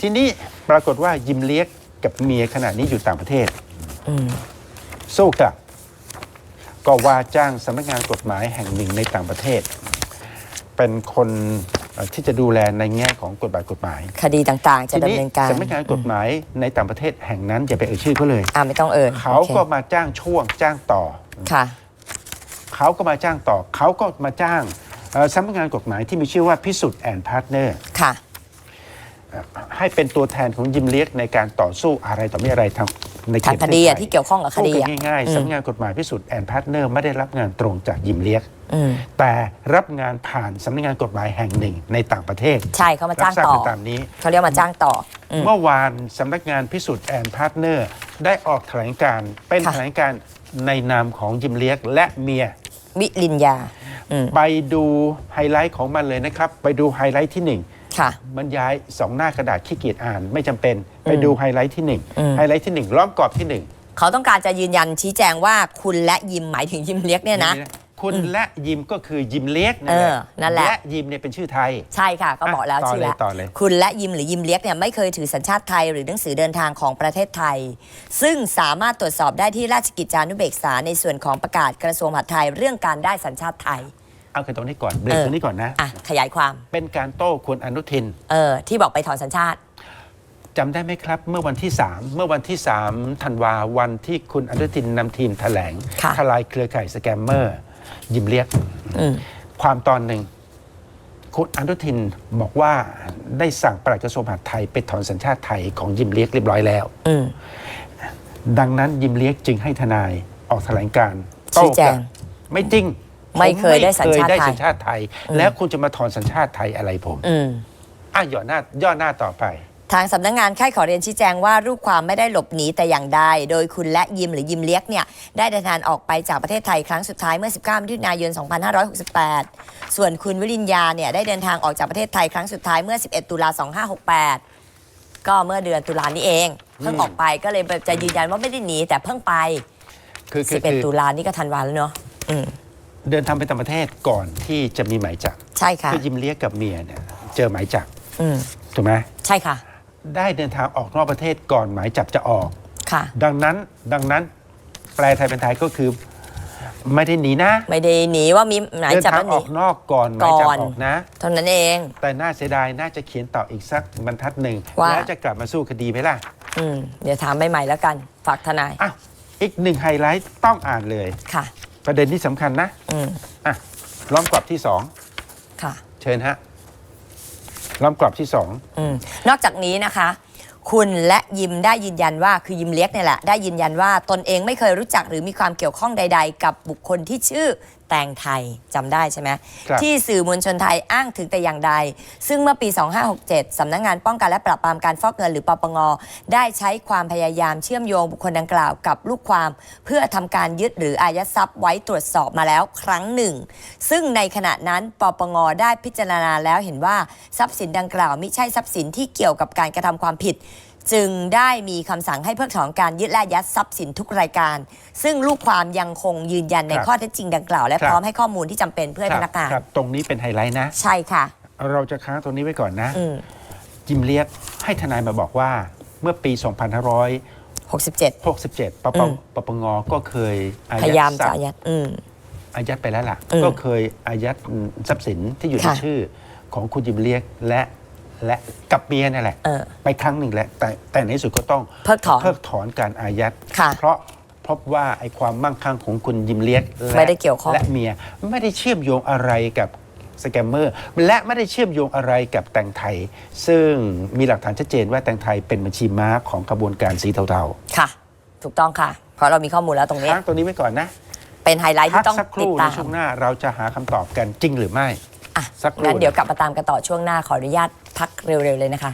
ทีนี้ปรากฏว่ายิมเลียกกับเมียขณะนี้อยู่ต่างประเทศอืมสู้กลับก็ว่าจ้างสำนักงานกฎหมายแห่งหนึ่งในต่างประเทศ เป็นคนเอ่อที่จะดูแลในแง่ของกฎหมายกฎหมาย คดีต่างๆ จะทีดำนี้เนินการสำนักงานกฎหมายในต่างประเทศแห่งนั้นอย่าไปเอ่ยชื่อเขาเลยอ่าไม่ต้องเอ่ยเขาโอคก็มาจ้างช่วงจ้างต่อค่ะเขาก็มาจ้างต่อเขาก็มาจ้างเอ่อสำนักงานกฎหมายที่มีชื่อว่าพิสุทธิ์แอนด์พาร์ทเนอร์ค่ะ ให้เป็นตัวแทนของยิมเลียกในการต่อสู้อะไรต่อไม่อะไรทางในเขทางตคดีประอะเทศไทยที่เกี่ยวข้องกับคพูดดีกัอะนง่ายอืๆมสำนักงานกฎหมายพิสุทธิ์แอนด์พาร์ทเนอร์ไม่ได้รับงานตรงจากยิมเลียกอืมแต่รับงานผ่านสำนักงานกฎหมายแห่งหนึ่งในต่างประเทศ ใช่เขามาจ้างรับทราบต่อกันตามนี้เขาเรียกมาจ้างต่ออืมเมื่อวานสำนักงานพิสุทธิ์แอนด์พาร์ทเนอร์ได้ออกแถลงการณ์เป็นค่ะแถลงการณ์ในนามของยิมเลียกและเมียวิลินยาอืมไปดูไฮไลท์ของมันเลยนะครับ ไปดูไฮไลท์ที่หนึ่ง ค่ะ บรรยายสองหน้ากระดาษขี้เกียจอ่านไม่จำเป็นไปดูไฮไลท์ที่หนึ่งอืม ไฮไลท์ที่หนึ่งล้อมกรอบที่หนึ่งเขาต้องการจะยืนยันชี้แจงว่าคุณและยิมหมายถึงยิมเลียกเนี่ยนะ คุณและยิมก็คือยิมเล็กนั่นแหละเออนั่นแหละ และยิมเนี่ยเป็นชื่อไทย ใช่ค่ะ ก็บอกแล้วอะต่อชื่อแล้วเลยต่อเลย คุณและยิมหรือยิมเลียกเนี่ยไม่เคยถือสัญชาติไทยหรือหนังสือเดินทางของประเทศไทย ซึ่งสามารถตรวจสอบได้ที่ราชกิจจานุเบกษาในส่วนของประกาศกระทรวงมหาดไทยเรื่องการได้สัญชาติไทย เอาคือตรงนี้ก่อนเบรกเออตรงนี้ก่อนนะ อะขยายความ เป็นการโต้คุณอนุทินเออ ที่บอกไปถอนสัญชาติ จำได้ไหมครับ เมื่อวันที่ 3 เมื่อวันที่3ธันวาวันที่คุณอนุทินนำทีมแถลงค่ะ ทลายเครือข่ายสแกมเมอร์ ยิมเลียก อืม ความตอนหนึ่ง คุณอนุทินบอกว่าได้สั่งปลัดกระทรวงมหาดไทยไปถอนสัญชาติไทยของยิมเลียกเรียบร้อยแล้ว อืม ดังนั้นยิมเลียกจึงให้ทนายออกแถลงการณ์ชี้แจงโต้กลับไม่จริง ไม่เคยได้สัญชาติผมม่เคยได้ไทยสัญชาติไทย แล้วคุณจะมาถอนสัญชาติไทยอะไรผมอืม อะย่อหน้าย่อหน้าต่อไป ทางสำนักงานค่ายขอเรียนชี้แจงว่ารูปความไม่ได้หลบหนีแต่อย่างใด โดยคุณและยิมหรือยิมเลียกเนี่ยได้เดินทางออกไปจากประเทศไทยครั้งสุดท้ายเมื่อ 19มิถุนายน 2568 ส่วนคุณวิริญญาเนี่ยได้เดินทางออกจากประเทศไทยครั้งสุดท้ายเมื่อ 11 ตุลา2568 ก็เมื่อเดือนตุลานี้เอง เพิ่งออกไปก็เลยจะยืนยันว่าไม่ได้หนีแต่เพิ่งไป คือคือคือ11 ตุลานี่ก็ธันวาแล้วเนาะอืม เดินทางไปต่างประเทศก่อนที่จะมีหมายจับใช่ค่ะ คือยิมเลียกกับเมียเนี่ยเจอหมายจับอืมถูกไหมใช่ค่ะ ได้เดินทางออกนอกประเทศก่อนหมายจับจะออก ค่ะ ดังนั้นดังนั้นแปลไทยเป็นไทยก็คือ ไม่ได้หนีนะไม่ได้หนีว่ามีหมายเดินจับทางแล้วหอนี อกนอกก่อนหมายจับก่อน ออกนะ เท่านั้นเอง แต่น่าเสียดายน่าจะเขียนต่ออีกสักบรรทัดหนึ่งว่า แล้วจะกลับมาสู้คดีไหมล่ะอืมเดี๋ยวถามใหม่ๆแล้วกัน ฝากทนาย อะอีกหนึ่งไฮไลท์ต้องอ่านเลย ค่ะ ประเด็นที่สำคัญนะอืมอะล้อมกรอบที่สองค่ะ เชิญฮะล้อมกรอบที่สองอืมนอกจากนี้นะคะ คุณและยิมได้ยืนยันว่าคือยิมเล็กเนี่ยแหละ ได้ยืนยันว่าตนเองไม่เคยรู้จักหรือมีความเกี่ยวข้องใด ๆ กับบุคคลที่ชื่อแตงไทยจำได้ใช่ไหมครับที่สื่อมวลชนไทยอ้างถึงแต่อย่างใด ซึ่งเมื่อปี 2567สำนักงงานป้องกันและปราบปรามการฟอกเงินหรือปปงได้ใช้ความพยายามเชื่อมโยงบุคคลดังกล่าวกับลูกความ เพื่อทำการยึดหรืออายัดทรัพย์ไว้ตรวจสอบมาแล้วครั้งหนึ่ง ซึ่งในขณะนั้นปปงได้พิจารณาแล้วเห็นว่าทรัพย์สินดังกล่าวมิใช่ทรัพย์สินที่เกี่ยวกับการกระทำความผิด จึงได้มีคำสั่งให้เพิกถอนการยึดและอายัดทรัพย์สินทุกรายการ ซึ่งลูกความยังคงยืนยันในครับข้อเท็จจริงดังกล่าว และครับพร้อมให้ข้อมูลที่จำเป็นเพื่อให้พนักงานครับตรงนี้เป็นไฮไลท์นะ ใช่ค่ะ เราจะค้างตรงนี้ไว้ก่อนนะ อืมจิมเลียกให้ทนายมาบอกว่าเมื่อปี67 2567ปปอืมปปงก็เคยอาพยายามทรัจะพอาย์ ยัดอืม อายัดไปแล้วล่ะ อืมก็เคยอายัดทรัพย์สินที่อยู่ในค่ะ ชื่อของคุณจิมเลียกและ และกับเมียนั่นแหละ เออ ไปครั้งหนึ่งแล้วแต่แต่ในที่สุดก็ต้องเพิกถอนเพิกถอนการอายัดค่ะเพราะพบว่าไอ้ความมั่งคั่งของคุณยิมเลียกและไม่ได้เกี่ยวข้อง และเมียไม่ได้เชื่อมโยงอะไรกับสแกมเมอร์และไม่ได้เชื่อมโยงอะไรกับแตงไทย ซึ่งมีหลักฐานชัดเจนว่าแตงไทยเป็นบัญชีม้าของกระบวนการสีเทาค่ะ ถูกต้องค่ะ เพราะเรามีข้อมูลแล้วตรงๆนี้ ค้างตัวนี้ไว้ก่อนนะ เป็นไฮไลท์พัที่กต้องสักคติดรู่ในตามช่วงหน้าเราจะหาคำตอบกันจริงหรือไม่ อะสักครู่ งั้นเดี๋ยวกลับมาตามกันต่อช่วงหน้าขออนุญาตพัก เร็วๆเลยนะคะ